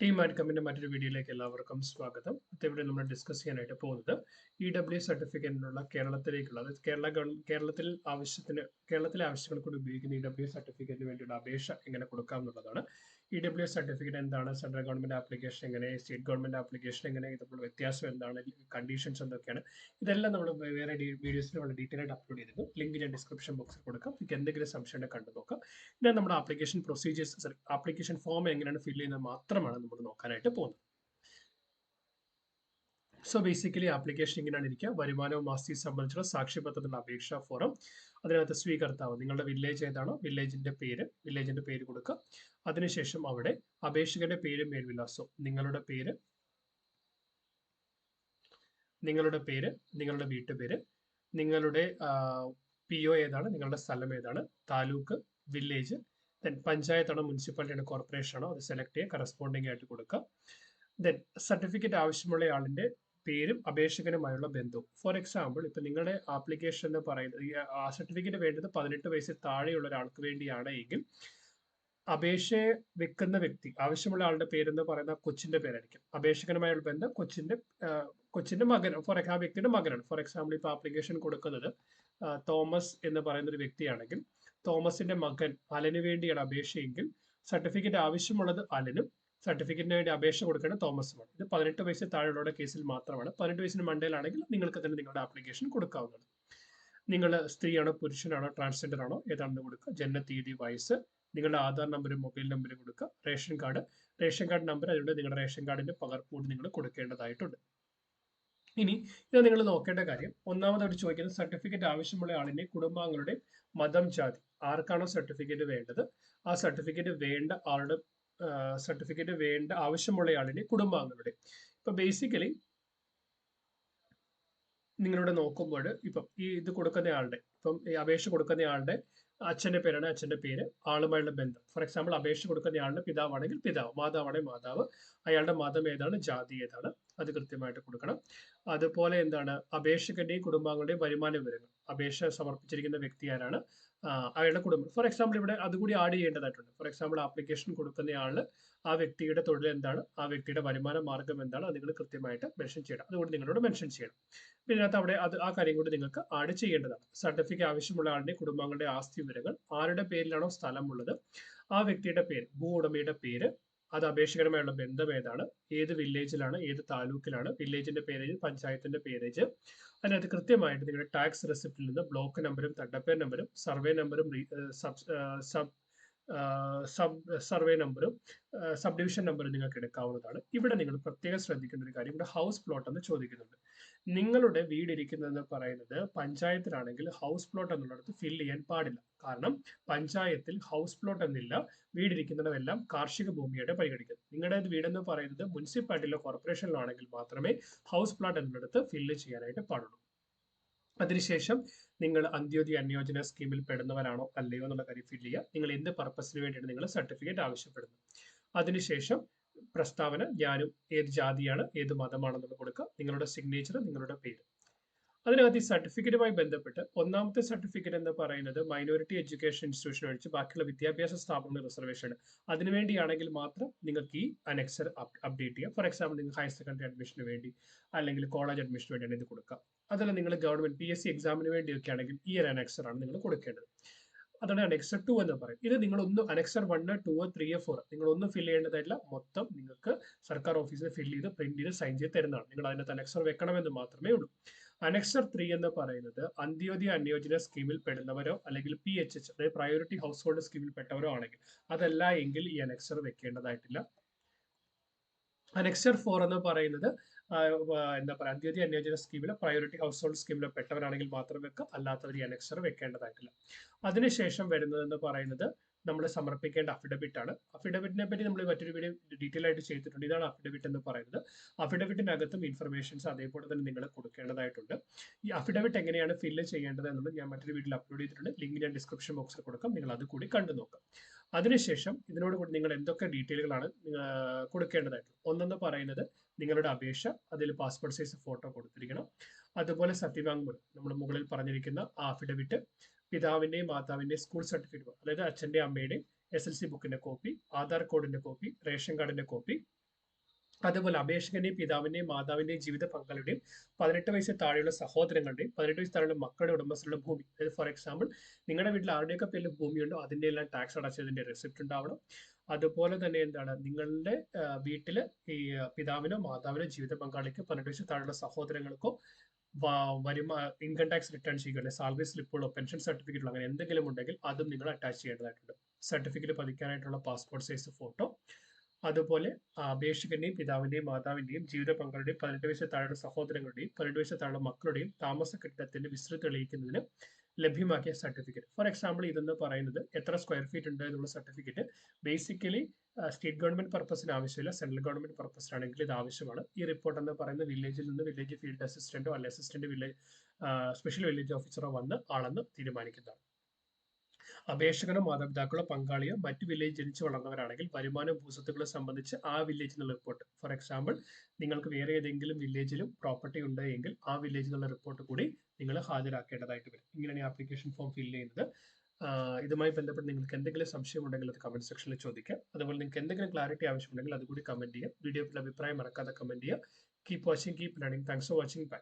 Team ആൻകമ്മിന്റെ മറ്റൊരു വീഡിയോയിലേക്ക് എല്ലാവർക്കും സ്വാഗതം. ഇവിടെ നമ്മൾ ഡിസ്കസ് ചെയ്യാനായിട്ട് പോകുന്നത് ഇ ഡബ്ല്യു സർട്ടിഫിക്കറ്റിനുള്ള കേരളത്തിലേക്കുള്ള അതായത് കേരള കേരളത്തിൽ ആവശ്യത്തിന് കേരളത്തിലെ ആവശ്യങ്ങൾ കൂടി ഉപയോഗിക്കുന്ന ഇ ഡബ്ല്യു സർട്ടിഫിക്കറ്റിന് വേണ്ടിയുള്ള അപേക്ഷ എങ്ങനെ കൊടുക്കാം എന്നുള്ളതാണ് ഇ ഡബ്ല്യു സർട്ടിഫിക്കറ്റ് എന്താണ്? സെൻട്രൽ ഗവൺമെന്റ് ആപ്ലിക്കേഷൻ എങ്ങനെ? സ്റ്റേറ്റ് ഗവൺമെന്റ് ആപ്ലിക്കേഷൻ എങ്ങനെ? ഇതുപോലെ വ്യത്യാസം എന്താണ്? കണ്ടീഷൻസ് എന്തൊക്കെയാണ്? ഇതെല്ലാം നമ്മൾ വേറെ വീഡിയോസിൽ നമ്മൾ ഡീറ്റെയിൽ ആയിട്ട് അപ്ലോഡ് ചെയ്തിരുന്നു. ലിങ്ക് ഞാൻ ഡിസ്ക്രിപ്ഷൻ ബോക്സിൽ കൊടുക്കാം. നിങ്ങൾക്ക് എന്തെങ്കിലും സംശയം കണ്ടു നോക്കാം. പിന്നെ നമ്മുടെ ആപ്ലിക്കേഷൻ പ്രൊസീജിയേഴ്സ് ആപ്ലിക്കേഷൻ ഫോം എങ്ങനെയാണ് ഫില്ല് ചെയ്യുന്നത് മാത്രമാണ് നമ്മൾ നോക്കാനായിട്ട് പോകുന്നത്. സോ ബേസിക്കലി ആപ്ലിക്കേഷൻ ഇങ്ങനെയാണ് ഇരിക്കുക. വരുമാനവും മാസ്തി സംബന്ധിച്ചുള്ള സാക്ഷ്യപത്രത്തിന്റെ അപേക്ഷാ ഫോറം അതിനകത്ത് സ്വീകർത്താവ് നിങ്ങളുടെ വില്ലേജ് ഏതാണോ? വില്ലേജിന്റെ പേര് വില്ലേജിന്റെ പേര് കൊടുക്കുക. അതിനുശേഷം അവിടെ അപേക്ഷകന്റെ പേരും മേൽവിലാസവും നിങ്ങളുടെ പേര് നിങ്ങളുടെ പേര് നിങ്ങളുടെ വീട്ടുപേര് നിങ്ങളുടെ പി ഒ ഏതാണ്? നിങ്ങളുടെ സ്ഥലം ഏതാണ്? താലൂക്ക് വില്ലേജ് ദെൻ പഞ്ചായത്താണോ മുനിസിപ്പാലിറ്റിയാണോ കോർപ്പറേഷൻ ആണോ? അത് സെലക്ട് ചെയ്യുക. കറസ്പോണ്ടിങ് ആയിട്ട് കൊടുക്കുക. ദെൻ സർട്ടിഫിക്കറ്റ് ആവശ്യമുള്ള ആളിന്റെ പേരും അപേക്ഷകനുമായുള്ള ബന്ധവും. ഫോർ എക്സാമ്പിൾ ഇപ്പൊ നിങ്ങളുടെ ആപ്ലിക്കേഷൻ എന്ന് പറയുന്നത് ഈ ആ സർട്ടിഫിക്കറ്റ് വേണ്ടത് പതിനെട്ട് വയസ്സിൽ താഴെയുള്ള ഒരാൾക്ക് വേണ്ടിയാണ് എങ്കിൽ അപേക്ഷ വെക്കുന്ന വ്യക്തി ആവശ്യമുള്ള ആളുടെ പേരെന്ന് പറയുന്ന കൊച്ചിന്റെ പേരായിരിക്കും. അപേക്ഷകനുമായുള്ള ബന്ധം കൊച്ചിന്റെ കൊച്ചിന്റെ മകൻ ഫോർ ആ വ്യക്തിയുടെ മകനാണ്. ഫോർ എക്സാമ്പിൾ ഇപ്പൊ ആപ്ലിക്കേഷൻ കൊടുക്കുന്നത് തോമസ് എന്ന് പറയുന്ന ഒരു വ്യക്തിയാണെങ്കിൽ തോമസിന്റെ മകൻ അലന് വേണ്ടിയാണ് അപേക്ഷയെങ്കിൽ സർട്ടിഫിക്കറ്റ് ആവശ്യമുള്ളത് അലനും സർട്ടിഫിക്കറ്റിന് വേണ്ടി അപേക്ഷ കൊടുക്കേണ്ട തോമസ് തോമസുമാണ് ഇത് പതിനെട്ട് വയസ്സിൽ താഴെയുള്ള കേസിൽ മാത്രമാണ്. പതിനെട്ട് വയസ്സിന് മണ്ടയിലാണെങ്കിൽ നിങ്ങൾക്ക് തന്നെ നിങ്ങളുടെ ആപ്ലിക്കേഷൻ കൊടുക്കാവുന്നതാണ്. നിങ്ങൾ സ്ത്രീയാണോ പുരുഷനാണോ ട്രാൻസ്ജെൻഡർ ആണോ ഏതാണെന്ന് കൊടുക്കുക. ജനന തീയതി വയസ്സ് നിങ്ങളുടെ ആധാർ നമ്പറും മൊബൈൽ നമ്പറും കൊടുക്കുക. Ration card. Ration card number അതിലൂടെ നിങ്ങളുടെ റേഷൻ കാർഡിന്റെ പകർപ്പൂടി നിങ്ങൾ കൊടുക്കേണ്ടതായിട്ടുണ്ട്. ഇനി ഇത് നിങ്ങൾ നോക്കേണ്ട കാര്യം. ഒന്നാമതായിട്ട് ചോദിക്കുന്നത് സർട്ടിഫിക്കറ്റ് ആവശ്യമുള്ള ആളിന്റെ കുടുംബാംഗങ്ങളുടെ മതം ജാതി ആർക്കാണോ സർട്ടിഫിക്കറ്റ് വേണ്ടത്? ആ സർട്ടിഫിക്കറ്റ് വേണ്ട ആളുടെ സർട്ടിഫിക്കറ്റ് വേണ്ട ആവശ്യമുള്ള ആളിന്റെ കുടുംബാംഗങ്ങളുടെ. ഇപ്പൊ ബേസിക്കലി നിങ്ങളിവിടെ നോക്കുമ്പോൾ ഇപ്പം ഈ ഇത് കൊടുക്കുന്ന ആളുടെ ഇപ്പം ഈ അപേക്ഷ കൊടുക്കുന്ന ആളുടെ അച്ഛന്റെ പേരാണ് അച്ഛന്റെ പേര് ആളുമായുള്ള ബന്ധം. ഫോർ എക്സാമ്പിൾ അപേക്ഷ കൊടുക്കുന്ന ആളുടെ പിതാവാണെങ്കിൽ പിതാവ് മാതാവാണെങ്കിൽ മാതാവ് അയാളുടെ മതം ഏതാണ് ജാതി ഏതാണ്. അത് കൃത്യമായിട്ട് കൊടുക്കണം. അതുപോലെ എന്താണ്? അപേക്ഷകന്റെയും കുടുംബാംഗങ്ങളുടെയും വരുമാന വിവരങ്ങൾ. അപേക്ഷ സമർപ്പിച്ചിരിക്കുന്ന വ്യക്തി ആരാണ്? അയാളുടെ കുടുംബം. ഫോർ എക്സാമ്പിൾ ഇവിടെ അതുകൂടി ആഡ് ചെയ്യേണ്ടതായിട്ടുണ്ട്. ഫോർ എക്സാമ്പിൾ ആപ്ലിക്കേഷൻ കൊടുക്കുന്ന ആൾ ആ വ്യക്തിയുടെ തൊഴിൽ എന്താണ്? ആ വ്യക്തിയുടെ വരുമാന മാർഗം എന്താണ്? നിങ്ങൾ കൃത്യമായിട്ട് മെൻഷൻ ചെയ്യണം. അതുകൊണ്ട് നിങ്ങളോട് മെൻഷൻ ചെയ്യണം. ഇതിനകത്ത് അവിടെ അത് ആ കാര്യം കൂടി നിങ്ങൾക്ക് ആഡ് ചെയ്യേണ്ടതാണ്. സർട്ടിഫിക്കറ്റ് ആവശ്യമുള്ള ആളുടെ കുടുംബാംഗങ്ങളുടെ ആസ്തി വിവരങ്ങൾ ആരുടെ പേരിലാണോ സ്ഥലമുള്ളത് ആ വ്യക്തിയുടെ പേര് ഭൂ ഉടമയുടെ പേര് അത് അപേക്ഷകരമായുള്ള ബന്ധം ഏതാണ്? ഏത് വില്ലേജിലാണ് ഏത് താലൂക്കിലാണ്? വില്ലേജിന്റെ പേരേജ് പഞ്ചായത്തിന്റെ പേരേജ്. അതിനകത്ത് കൃത്യമായിട്ട് നിങ്ങളുടെ ടാക്സ് റെസിപ്റ്റിൽ നിന്ന് ബ്ലോക്ക് നമ്പറും തട്ടപ്പേർ നമ്പറും സർവേ നമ്പറും സബ് സബ് സബ് സർവേ നമ്പറും സബ് ഡിവിഷൻ നമ്പറും നിങ്ങൾക്ക് എടുക്കാവുന്നതാണ്. ഇവിടെ നിങ്ങൾ പ്രത്യേകം ശ്രദ്ധിക്കേണ്ട ഒരു കാര്യം ഇവിടെ ഹൗസ് പ്ലോട്ട് എന്ന് ചോദിക്കുന്നുണ്ട്. നിങ്ങളുടെ വീട് ഇരിക്കുന്നതെന്ന് പറയുന്നത് പഞ്ചായത്തിലാണെങ്കിൽ ഹൗസ് പ്ലോട്ട് എന്നുള്ളടത്ത് ഫിൽ ചെയ്യാൻ പാടില്ല. കാരണം പഞ്ചായത്തിൽ ഹൗസ് പ്ലോട്ട് എന്നില്ല വീടിരിക്കുന്നതെല്ലാം കാർഷിക ഭൂമിയായിട്ട് പരിഗണിക്കുന്നത് നിങ്ങളുടെ വീടെന്ന് പറയുന്നത് മുനിസിപ്പാലിറ്റിയിലോ കോർപ്പറേഷനിലോ ആണെങ്കിൽ മാത്രമേ ഹൗസ് പ്ലോട്ട് എന്നിടത്ത് ഫില്ല് ചെയ്യാനായിട്ട് പാടുള്ളൂ. അതിനുശേഷം നിങ്ങൾ അന്ത്യോദയ അന്യോജന സ്കീമിൽ പെടുന്നവരാണോ അല്ലയോ എന്നുള്ള കാര്യം ഫില്ല് ചെയ്യുക. നിങ്ങൾ എന്ത് പർപ്പസിന് വേണ്ടിയാണ് നിങ്ങൾ സർട്ടിഫിക്കറ്റ് ആവശ്യപ്പെടുന്നത്. അതിനുശേഷം പ്രസ്താവന ഞാനും ഏത് ജാതിയാണ് ഏത് മതമാണെന്നുള്ളത് കൊടുക്കുക. നിങ്ങളുടെ സിഗ്നേച്ചർ നിങ്ങളുടെ പേര്. അതിനകത്ത് ഈ സർട്ടിഫിക്കറ്റുമായി ബന്ധപ്പെട്ട് ഒന്നാമത്തെ സർട്ടിഫിക്കറ്റ് എന്ന് പറയുന്നത് മൈനോറിറ്റി എഡ്യൂക്കേഷൻ ഇൻസ്റ്റിറ്റ്യൂഷൻ ഒഴിച്ച് ബാക്കിയുള്ള വിദ്യാഭ്യാസ സ്ഥാപനങ്ങൾ റിസർവേഷൻ അതിനുവേണ്ടിയാണെങ്കിൽ മാത്രം നിങ്ങൾക്ക് ഈ അനക്സർ അപ്ഡേറ്റ് ചെയ്യാം. ഫോർ എക്സാമ്പിൾ നിങ്ങൾ ഹയർ സെക്കൻഡറി അഡ്മിഷന് വേണ്ടി അല്ലെങ്കിൽ കോളേജ് അഡ്മിഷന് വേണ്ടിയാണ് ഇത് കൊടുക്കാം. അതല്ല നിങ്ങൾ ഗവൺമെന്റ് പി എസ് സി എക്സാമിന് വേണ്ടിയൊക്കെ ആണെങ്കിൽ ഈ ഒരു അനക്സർ ആണ് നിങ്ങൾ കൊടുക്കേണ്ടത്. അതാണ് അനക്സർ ടു എന്ന് പറയും. ഇത് നിങ്ങൾ ഒന്ന് annexure one two three four നിങ്ങൾ ഒന്ന് ഫില്ല് ചെയ്യേണ്ടതല്ല മൊത്തം നിങ്ങൾക്ക് സർക്കാർ ഓഫീസിൽ ഫില്ല് ചെയ്ത് പ്രിന്റ് ചെയ്ത് സൈൻ ചെയ്ത് തരുന്നതാണ്. നിങ്ങൾ അതിനകത്ത് അനക്സർ വെക്കണമെന്ന് മാത്രമേ ഉള്ളൂ. അനക്സർ ത്രീ എന്ന് പറയുന്നത് അന്ത്യോദയ അന്യോജന സ്കീമിൽ പെടുന്നവരോ അല്ലെങ്കിൽ പി എച്ച് എച്ച് അതായത് പ്രയോറിറ്റി ഹൗസ് ഹോൾഡ് സ്കീമിൽ പെട്ടവരോ ആണെങ്കിൽ അതല്ല എങ്കിൽ ഈ അനക്സർ വെക്കേണ്ടതായിട്ടില്ല. അനക്സർ ഫോർ എന്ന് പറയുന്നത് എന്താ പറയുക അന്ത്യോദയ അന്യോജന സ്കീമിലെ പ്രയോറിറ്റി ഹൗസ് ഹോൾഡ് സ്കീമിൽ പെട്ടവരാണെങ്കിൽ മാത്രം വെക്കുക അല്ലാത്തവർ ഈ അനക്സർ വെക്കേണ്ടതായിട്ടില്ല. അതിനുശേഷം വരുന്നത് എന്ന് പറയുന്നത് നമ്മൾ സമർപ്പിക്കേണ്ട അഫിഡവിറ്റ് ആണ്. അഫിഡവിറ്റിനെ പറ്റി നമ്മൾ മറ്റൊരു വീഡിയോ ഡീറ്റെയിൽ ആയിട്ട് ചെയ്തിട്ടുണ്ട്. ഇതാണ് അഫിഡവിറ്റ് എന്ന് പറയുന്നത്. അഫിഡവിറ്റിനകത്തും ഇൻഫർമേഷൻസ് അതേപോലെ തന്നെ നിങ്ങൾ കൊടുക്കേണ്ടതായിട്ടുണ്ട്. ഈ അഫിഡവിറ്റ് എങ്ങനെയാണ് ഫില്ല് ചെയ്യേണ്ടത് എന്നുള്ളത് ഞാൻ മറ്റൊരു വീഡിയോ അപ്ലോഡ് ചെയ്തിട്ടുണ്ട്. ലിങ്ക് ഞാൻ ഡിസ്ക്രിപ്ഷൻ ബോക്സിൽ കൊടുക്കാം. നിങ്ങൾ അത് കൂടി കണ്ടു നോക്കാം. അതിനുശേഷം ഇതിനോട് കൂടി നിങ്ങൾ എന്തൊക്കെ ഡീറ്റെയിലുകളാണ് കൊടുക്കേണ്ടതായിട്ടുള്ളത് ഒന്നെന്ന് പറയുന്നത് നിങ്ങളുടെ അപേക്ഷ അതിൽ പാസ്പോർട്ട് സൈസ് ഫോട്ടോ കൊടുത്തിരിക്കണം. അതുപോലെ സത്യവാങ്മൂലം. നമ്മൾ മുകളിൽ പറഞ്ഞിരിക്കുന്ന അഫിഡവിറ്റ് പിതാവിന്റെയും മാതാവിന്റെയും സ്കൂൾ സർട്ടിഫിക്കറ്റ് അതായത് അച്ഛന്റെ അമ്മയുടെയും എസ് എൽ സി ബുക്കിന്റെ കോപ്പി ആധാർ കോഡിന്റെ കോപ്പി റേഷൻ കാർഡിന്റെ കോപ്പി അതുപോലെ അപേക്ഷകന്റെയും പിതാവിന്റെയും മാതാവിന്റെയും ജീവിത പങ്കാളിയുടെയും പതിനെട്ട് വയസ്സ് താഴെയുള്ള സഹോദരങ്ങളുടെയും പതിനെട്ട് വയസ്സ് താഴെയുള്ള മക്കളുടെ ഉടമസ്ഥരുടെ ഭൂമി. അതായത് ഫോർ എക്സാമ്പിൾ നിങ്ങളുടെ വീട്ടിൽ ആരുടെയൊക്കെ പേരിൽ ഭൂമിയുണ്ടോ അതിന്റെ എല്ലാം ടാക്സ് അടച്ചതിന്റെ റെസിപ്റ്റ് ഉണ്ടാവണം. അതുപോലെ തന്നെ എന്താണ് നിങ്ങളുടെ വീട്ടിൽ ഈ പിതാവിനോ മാതാവിനോ ജീവിത പങ്കാളിക്കോ പതിനെട്ട് വയസ്സ് താഴെയുള്ള സഹോദരങ്ങൾക്കോ വരുമാ ഇൻകം ടാക്സ് റിട്ടേൺ ചെയ്യുക സാലറി സ്ലിപ്പുകളോ പെൻഷൻ സർട്ടിഫിക്കറ്റുകളോ അങ്ങനെ എന്തെങ്കിലും ഉണ്ടെങ്കിൽ അതും നിങ്ങൾ അറ്റാച്ച് ചെയ്യേണ്ടതായിട്ടുണ്ട്. സർട്ടിഫിക്കറ്റ് പതിക്കാനായിട്ടുള്ള പാസ്പോർട്ട് സൈസ് ഫോട്ടോ അതുപോലെ അപേക്ഷകന്റെയും പിതാവിന്റെയും മാതാവിന്റെയും ജീവിത പങ്കാളിയുടെയും പതിനെട്ട് വയസ്സിൽ താഴെയുള്ള സഹോദരങ്ങളുടെയും പതിനെട്ട് വയസ്സിൽ താഴെയുള്ള മക്കളുടെയും താമസ കെട്ടിടത്തിന്റെ വിസ്തൃതി തെളിയിക്കുന്നതിന് ലഭ്യമാക്കിയ സർട്ടിഫിക്കറ്റ്. ഫോർ എക്സാമ്പിൾ ഇതെന്ന് പറയുന്നത് എത്ര സ്ക്വയർ ഫീറ്റ് ഉണ്ട് എന്നുള്ള സർട്ടിഫിക്കറ്റ്. ബേസിക്കലി സ്റ്റേറ്റ് ഗവൺമെന്റ് പർപ്പസിന് ആവശ്യമില്ല. സെൻട്രൽ ഗവൺമെന്റ് പർപ്പസിനാണെങ്കിൽ ഇത് ആവശ്യമാണ്. ഈ റിപ്പോർട്ട് എന്ന് പറയുന്നത് വില്ലേജിൽ നിന്ന് വില്ലേജ് ഫീൽഡ് അസിസ്റ്റന്റോ അല്ലെ അസിസ്റ്റന്റ് വില്ലേജ് സ്പെഷ്യൽ വില്ലേജ് ഓഫീസറോ വന്ന് ആളെന്ന് തീരുമാനിക്കുന്നതാണ്. അപേക്ഷകനോ മാതാപിതാക്കളോ പങ്കാളിയോ മറ്റു വില്ലേജ് ജനിച്ചു വളർന്നവരാണെങ്കിൽ വരുമാനവും ഭൂസ്വത്തുക്കളും സംബന്ധിച്ച് ആ നിന്നുള്ള റിപ്പോർട്ട് ഫോർ എക്സാമ്പിൾ നിങ്ങൾക്ക് വേറെ ഏതെങ്കിലും വില്ലേജിലും പ്രോപ്പർട്ടി ഉണ്ട് എങ്കിൽ ആ നിന്നുള്ള റിപ്പോർട്ട് കൂടി നിങ്ങൾ ഹാജരാക്കേണ്ടതായിട്ട് വരും. ഇങ്ങനെയാണ് ഈ ആപ്ലിക്കേഷൻ ഫോം ഫില്ല് ചെയ്യുന്നത്. ഇതുമായി ബന്ധപ്പെട്ട് നിങ്ങൾക്ക് എന്തെങ്കിലും സംശയം ഉണ്ടെങ്കിൽ അത് കമന്റ് സെക്ഷനിൽ ചോദിക്കാം. അതുപോലെ നിങ്ങൾക്ക് എന്തെങ്കിലും ക്ലാരിറ്റി ആവശ്യമുണ്ടെങ്കിൽ അതുകൂടി കമന്റ് ചെയ്യാം. വീഡിയോയിൽ അഭിപ്രായം മറക്കാതെ കമന്റ് ചെയ്യാം. Keep watching keep learning thanks for watching bye